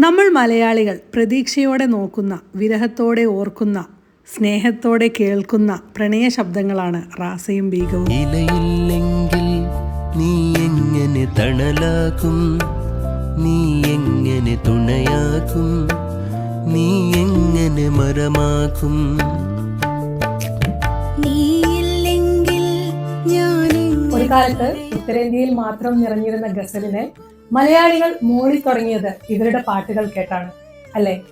നമ്മൾ മലയാളികൾ പ്രതീക്ഷയോടെ നോക്കുന്ന വിരഹത്തോടെ ഓർക്കുന്ന സ്നേഹത്തോടെ കേൾക്കുന്ന പ്രണയ ശബ്ദങ്ങളാണ് റാസയും ബീഗവും. ഇലയില്ലെങ്കിൽ നീ എങ്ങനെ തണലാകും? നീ എങ്ങനെ തുണയാക്കും നീ എങ്ങനെ ഞാൻ ഒരു കാലത്ത് ഉത്തരേന്ത്യയിൽ മാത്രം നിറഞ്ഞിരുന്ന ഗസലിനെ മലയാളികൾ മൂളി തുടങ്ങിയത് ഇവരുടെ പാട്ടുകൾ കേട്ടാണ് അല്ലേ?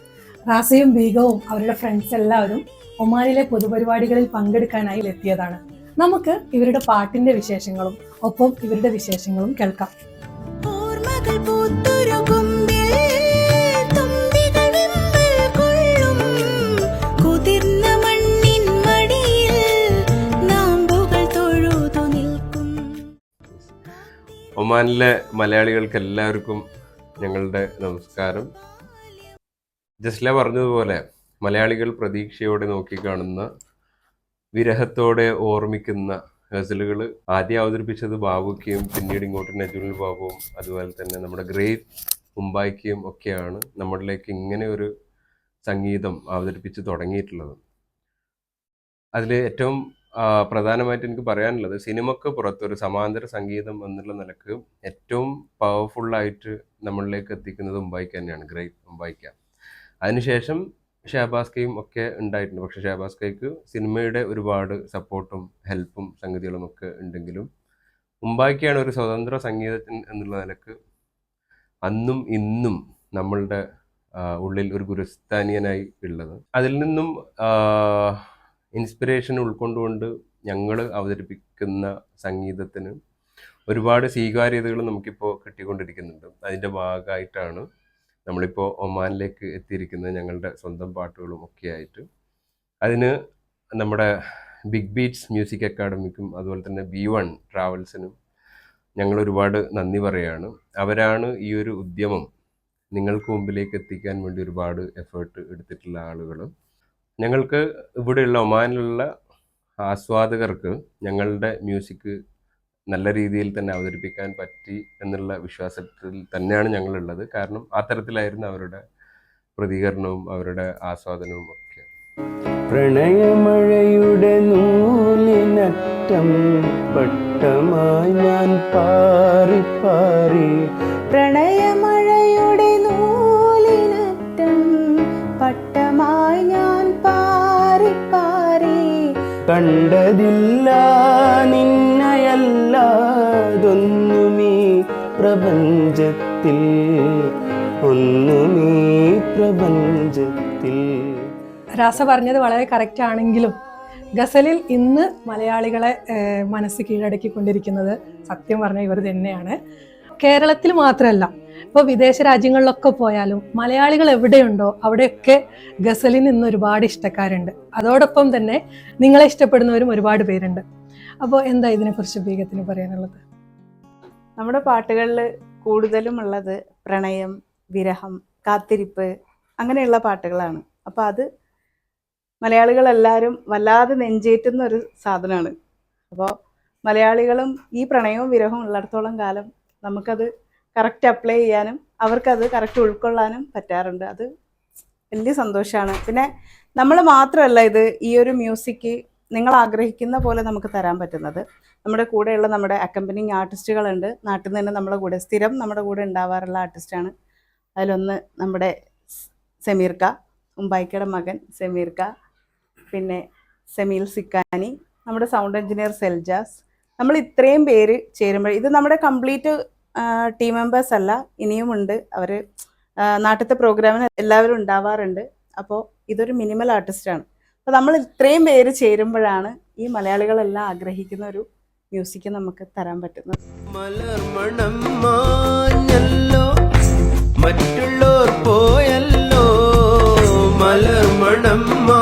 റാസയും ബീഗവും അവരുടെ ഫ്രണ്ട്സ് എല്ലാവരും ഒമാനിലെ പൊതുപരിപാടികളിൽ പങ്കെടുക്കാനായി എത്തിയതാണ്. നമുക്ക് ഇവരുടെ പാട്ടിന്റെ വിശേഷങ്ങളും ഒപ്പം ഇവരുടെ വിശേഷങ്ങളും കേൾക്കാം. ഓർമ്മകൾ ഒമാനിലെ മലയാളികൾക്ക് എല്ലാവർക്കും ഞങ്ങളുടെ നമസ്കാരം. ജസ്ല പറഞ്ഞതുപോലെ മലയാളികൾ പ്രതീക്ഷയോടെ നോക്കിക്കാണുന്ന വിരഹത്തോടെ ഓർമ്മിക്കുന്ന ഗസലുകൾ ആദ്യം അവതരിപ്പിച്ചത് ബാബുക്കയും പിന്നീട് ഇങ്ങോട്ട് നജുൽ ബാബുവും അതുപോലെ തന്നെ നമ്മുടെ ഗ്രേറ്റ് മുംബൈക്കും ഒക്കെയാണ് നമ്മളിലേക്ക് ഇങ്ങനെ ഒരു സംഗീതം അവതരിപ്പിച്ച് തുടങ്ങിയിട്ടുള്ളത്. അതിൽ ഏറ്റവും പ്രധാനമായിട്ട് എനിക്ക് പറയാനുള്ളത് സിനിമക്ക് പുറത്ത് ഒരു സമാന്തര സംഗീതം എന്നുള്ള നിലയ്ക്ക് ഏറ്റവും പവർഫുള്ളായിട്ട് നമ്മളിലേക്ക് എത്തിക്കുന്നത് മുംബൈക്ക് തന്നെയാണ്. ഗ്രേറ്റ് മുംബൈക്ക. അതിനുശേഷം ഷാബാസ്കയും ഒക്കെ ഉണ്ടായിട്ടുണ്ട്. പക്ഷേ ഷാബാസ്കയ്ക്ക് സിനിമയുടെ ഒരുപാട് സപ്പോർട്ടും ഹെൽപ്പും സംഗതികളും ഒക്കെ ഉണ്ടെങ്കിലും മുംബൈക്കാണ് ഒരു സ്വതന്ത്ര സംഗീതത്തിന് എന്നുള്ള നിലയ്ക്ക് അന്നും ഇന്നും നമ്മളുടെ ഉള്ളിൽ ഒരു ഗുരുസ്ഥാനീയനായി ഉള്ളത്. അതിൽ നിന്നും ഇൻസ്പിറേഷൻ ഉൾക്കൊണ്ടുകൊണ്ട് ഞങ്ങൾ അവതരിപ്പിക്കുന്ന സംഗീതത്തിന് ഒരുപാട് സ്വീകാര്യതകൾ നമുക്കിപ്പോൾ കിട്ടിക്കൊണ്ടിരിക്കുന്നുണ്ട്. അതിന്റെ ഭാഗമായിട്ടാണ് നമ്മളിപ്പോൾ ഒമാനിലേക്ക് എത്തിയിരിക്കുന്നത് ഞങ്ങളുടെ സ്വന്തം പാട്ടുകളും ഒക്കെ ആയിട്ട് അതിന് നമ്മുടെ ബിഗ് ബീറ്റ്സ് മ്യൂസിക് അക്കാഡമിക്കും അതുപോലെ തന്നെ ബി വൺ ട്രാവൽസിനും ഞങ്ങൾ ഒരുപാട് നന്ദി പറയുകയാണ് അവരാണ് ഈ ഒരു ഉദ്യമം നിങ്ങൾക്ക് മുമ്പിലേക്ക് എത്തിക്കാൻ വേണ്ടി ഒരുപാട് എഫേർട്ട് എടുത്തിട്ടുള്ള ആളുകൾ ഞങ്ങൾക്ക് ഇവിടെയുള്ള ഒമാനിലുള്ള ആസ്വാദകർക്ക് ഞങ്ങളുടെ മ്യൂസിക് നല്ല രീതിയിൽ തന്നെ അവതരിപ്പിക്കാൻ പറ്റി എന്നുള്ള വിശ്വാസത്തിൽ തന്നെയാണ് ഞങ്ങളുള്ളത്. കാരണം ആ തരത്തിലായിരുന്നു അവരുടെ പ്രതികരണവും അവരുടെ ആസ്വാദനവും ഒക്കെ. പ്രണയമഴയുടെ നൂലിനറ്റം വട്ടമായി ഞാൻ പാറി പാറി പ്രണയമഴയുടെ കണ്ടതില്ല നിന്നയല്ലാതൊന്നുമീ പ്രപഞ്ചത്തിൽ. ഒന്നുമീ പ്രപഞ്ചത്തിൽ. രാസ പറഞ്ഞത് വളരെ കറക്റ്റ് ആണെങ്കിലും ഗസലിൽ ഇന്ന് മലയാളികളെ മനസ്സ് കീഴടക്കിക്കൊണ്ടിരിക്കുന്നത് സത്യം പറഞ്ഞ ഇവർ തന്നെയാണ്. കേരളത്തിൽ മാത്രമല്ല ഇപ്പോൾ വിദേശ രാജ്യങ്ങളിലൊക്കെ പോയാലും മലയാളികൾ എവിടെയുണ്ടോ അവിടെയൊക്കെ ഗസലിന് ഇന്ന് ഒരുപാട് ഇഷ്ടക്കാരുണ്ട്. അതോടൊപ്പം തന്നെ നിങ്ങളെ ഇഷ്ടപ്പെടുന്നവരും ഒരുപാട് പേരുണ്ട്. അപ്പോൾ എന്താ ഇതിനെക്കുറിച്ച് ബീഗത്തിന് പറയാനുള്ളത്? നമ്മുടെ പാട്ടുകളിൽ കൂടുതലും ഉള്ളത് പ്രണയം വിരഹം കാത്തിരിപ്പ് അങ്ങനെയുള്ള പാട്ടുകളാണ്. അപ്പോൾ അത് മലയാളികളെല്ലാവരും വല്ലാതെ നെഞ്ചേറ്റുന്ന ഒരു സാധനമാണ്. അപ്പോൾ മലയാളികളും ഈ പ്രണയവും വിരഹവും ഉള്ളിടത്തോളം കാലം നമുക്കത് കറക്റ്റ് അപ്ലൈ ചെയ്യാനും അവർക്കത് കറക്റ്റ് ഉൾക്കൊള്ളാനും പറ്റാറുണ്ട്. അത് വലിയ സന്തോഷമാണ് പിന്നെ നമ്മൾ മാത്രമല്ല ഇത് ഈ ഒരു മ്യൂസിക് നിങ്ങൾ ആഗ്രഹിക്കുന്ന പോലെ നമുക്ക് തരാൻ പറ്റുന്നത്. നമ്മുടെ കൂടെയുള്ള നമ്മുടെ അക്കമ്പനിങ് ആർട്ടിസ്റ്റുകളുണ്ട് നാട്ടിൽ നിന്ന് തന്നെ നമ്മുടെ കൂടെ സ്ഥിരം നമ്മുടെ കൂടെ ഉണ്ടാവാറുള്ള ആർട്ടിസ്റ്റാണ് അതിലൊന്ന് നമ്മുടെ സെമീർക്ക ഉമ്പായിക്കയുടെ മകൻ സെമീർക്ക പിന്നെ സെമീൽ സിക്കാനി നമ്മുടെ സൗണ്ട് എഞ്ചിനീയർ സെൽജാസ്. നമ്മൾ ഇത്രയും പേര് ചേരുമ്പോൾ ഇത് നമ്മുടെ കംപ്ലീറ്റ് ടീം മെമ്പേഴ്സ് അല്ല ഇനിയും ഉണ്ട്. അവർ നാട്ടിലത്തെ പ്രോഗ്രാമിന് എല്ലാവരും ഉണ്ടാവാറുണ്ട്. അപ്പോൾ ഇതൊരു മിനിമൽ ആർട്ടിസ്റ്റാണ് അപ്പോൾ നമ്മൾ ഇത്രയും പേര് ചേരുമ്പോഴാണ് ഈ മലയാളികളെല്ലാം ആഗ്രഹിക്കുന്ന ഒരു മ്യൂസിക് നമുക്ക് തരാൻ പറ്റുന്നത്. മറ്റുള്ളോർ പോയല്ലോ. മലർമണം മാ